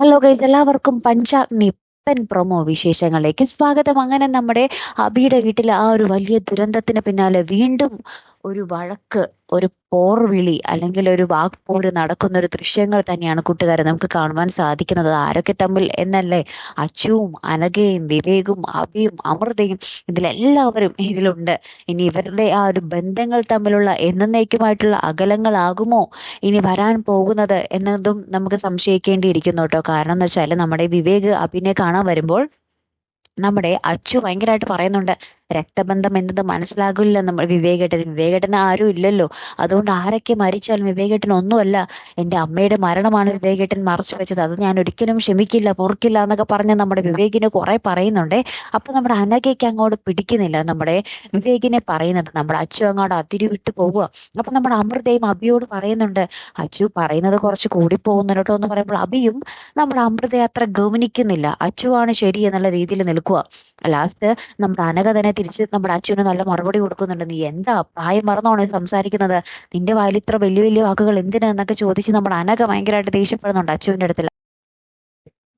Hello guys എല്ലാവർക്കും പഞ്ചാഗ്നി പുത്തൻ promo വിശേഷങ്ങളിലേക്ക് സ്വാഗതം. അങ്ങനെ നമ്മുടെ അബിയുടെ വീട്ടിൽ ആ ഒരു വലിയ ദുരന്തത്തിന് പിന്നാലെ വീണ്ടും ഒരു വഴക്ക് ഒരു പോർവിളി അല്ലെങ്കിൽ ഒരു വാക്പോര് നടക്കുന്ന ഒരു ദൃശ്യങ്ങൾ തന്നെയാണ് കൂട്ടുകാരെ നമുക്ക് കാണുവാൻ സാധിക്കുന്നത്. ആരൊക്കെ തമ്മിൽ എന്നല്ലേ? അച്ചുവും അനഘയും വിവേകും അബിയും അമൃതയും ഇതിലെല്ലാവരും ഇതിലുണ്ട്. ഇനി ഇവരുടെ ആ ഒരു ബന്ധങ്ങൾ തമ്മിലുള്ള എന്നേക്കുമായിട്ടുള്ള അകലങ്ങളാകുമോ? ഇനി വരാൻ പോകുന്നത് എന്നതും നമുക്ക് സംശയിക്കേണ്ടിയിരിക്കുന്നു കേട്ടോ. കാരണം എന്ന് വെച്ചാൽ നമ്മുടെ വിവേക് അഭിനെ കാണാൻ വരുമ്പോൾ നമ്മുടെ അച്ചു ഭയങ്കരമായിട്ട് പറയുന്നുണ്ട് രക്തബന്ധം എന്നത് മനസ്സിലാകില്ല നമ്മൾ. വിവേകേട്ടൻ വിവേകേട്ടൻ ആരും ഇല്ലല്ലോ. അതുകൊണ്ട് ആരൊക്കെ മരിച്ചാലും വിവേകേട്ടൻ ഒന്നുമല്ല. എന്റെ അമ്മയുടെ മരണമാണ് വിവേകേട്ടൻ മറച്ചു വെച്ചത്. അത് ഞാൻ ഒരിക്കലും ക്ഷമിക്കില്ല പൊറുക്കില്ല എന്നൊക്കെ പറഞ്ഞ് നമ്മുടെ വിവേകിനെ കുറെ പറയുന്നുണ്ടേ. അപ്പൊ നമ്മുടെ അനഘയ്ക്ക് അങ്ങോട്ട് പിടിക്കുന്നില്ല നമ്മുടെ വിവേകിനെ പറയുന്നത്. നമ്മുടെ അച്ചു അങ്ങോട്ട് അതിരി വിട്ടു പോവുക. അപ്പൊ നമ്മുടെ അമൃതയും അബിയോട് പറയുന്നുണ്ട് അച്ചു പറയുന്നത് കുറച്ച് കൂടി കേട്ടോ എന്ന് പറയുമ്പോൾ അബിയും നമ്മുടെ അമൃതയെ അത്ര ഗവനിക്കുന്നില്ല അച്ചുവാണ് ശരി എന്നുള്ള രീതിയിൽ നിൽക്കുക. ലാസ്റ്റ് നമ്മുടെ അനഘ തന്നെ തിരിച്ച് നമ്മുടെ അച്ഛന് നല്ല മറുപടി കൊടുക്കുന്നുണ്ട്. നീ എന്താ പ്രായം മറന്നോണോ സംസാരിക്കുന്നത്? നിന്റെ വായിൽ ഇത്ര വലിയ വലിയ വാക്കുകൾ എന്തിനാ എന്നൊക്കെ ചോദിച്ച് നമ്മുടെ അനഘ ഭയങ്കരമായിട്ട് ദേഷ്യപ്പെടുന്നുണ്ട് അച്ഛന്റെ അടുത്തിൽ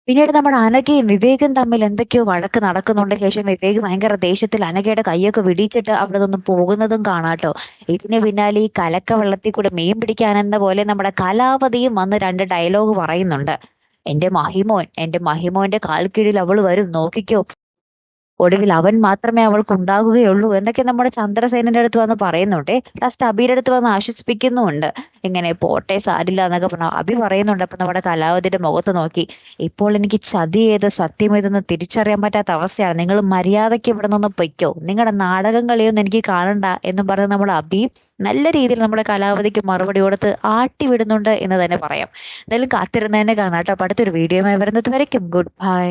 പിന്നീട് നമ്മുടെ അനഘയും വിവേകും തമ്മിൽ എന്തൊക്കെയോ വഴക്ക് നടക്കുന്നുണ്ട്. ശേഷം വിവേക് ഭയങ്കര ദേഷ്യത്തിൽ അനഘയുടെ കൈയൊക്കെ വിടിച്ചിട്ട് അവിടെ നിന്ന് പോകുന്നതും കാണാട്ടോ ഇതിന് പിന്നാലെ ഈ കലക്ക വെള്ളത്തിൽ കൂടെ മീൻ പിടിക്കാനെന്ന പോലെ നമ്മുടെ കലാപതിയും വന്ന് രണ്ട് ഡയലോഗ് പറയുന്നുണ്ട്. എന്റെ മഹിമോൻ എന്റെ മഹിമോന്റെ കാൽക്കീഴിൽ അവൾ വരും. നോക്കിക്കോ. ഒടുവിൽ അവൻ മാത്രമേ അവൾക്ക് ഉണ്ടാകുകയുള്ളൂ എന്നൊക്കെ നമ്മുടെ ചന്ദ്രസേനന്റെ അടുത്ത് വന്ന് പറയുന്നുണ്ട്. ലാസ്റ്റ് അബിയുടെ അടുത്ത് വന്ന് ആശ്വസിപ്പിക്കുന്നുമുണ്ട്. ഇങ്ങനെ പോട്ടെ സാരില്ല എന്നൊക്കെ പറഞ്ഞു അബി പറയുന്നുണ്ട്. അപ്പൊ നമ്മുടെ കലാവതിയുടെ മുഖത്ത് നോക്കി ഇപ്പോൾ എനിക്ക് ചതി ഏത് സത്യം ഏതെന്ന് തിരിച്ചറിയാൻ പറ്റാത്ത അവസ്ഥയാണ്. നിങ്ങൾ മര്യാദയ്ക്ക് ഇവിടെ നിന്ന് പൊയ്ക്കോ. നിങ്ങളുടെ നാടകം കളിയൊന്നും എനിക്ക് കാണണ്ട എന്ന് പറഞ്ഞ് നമ്മുടെ അബി നല്ല രീതിയിൽ നമ്മുടെ കലാവതിക്ക് മറുപടി കൊടുത്ത് ആട്ടിവിടുന്നുണ്ട് എന്ന് തന്നെ പറയാം. എന്തായാലും കാത്തിരുന്നതന്നെ കാണാം കേട്ടോ. അടുത്തൊരു വീഡിയോ വരുന്നത് വരയ്ക്കും. Good bye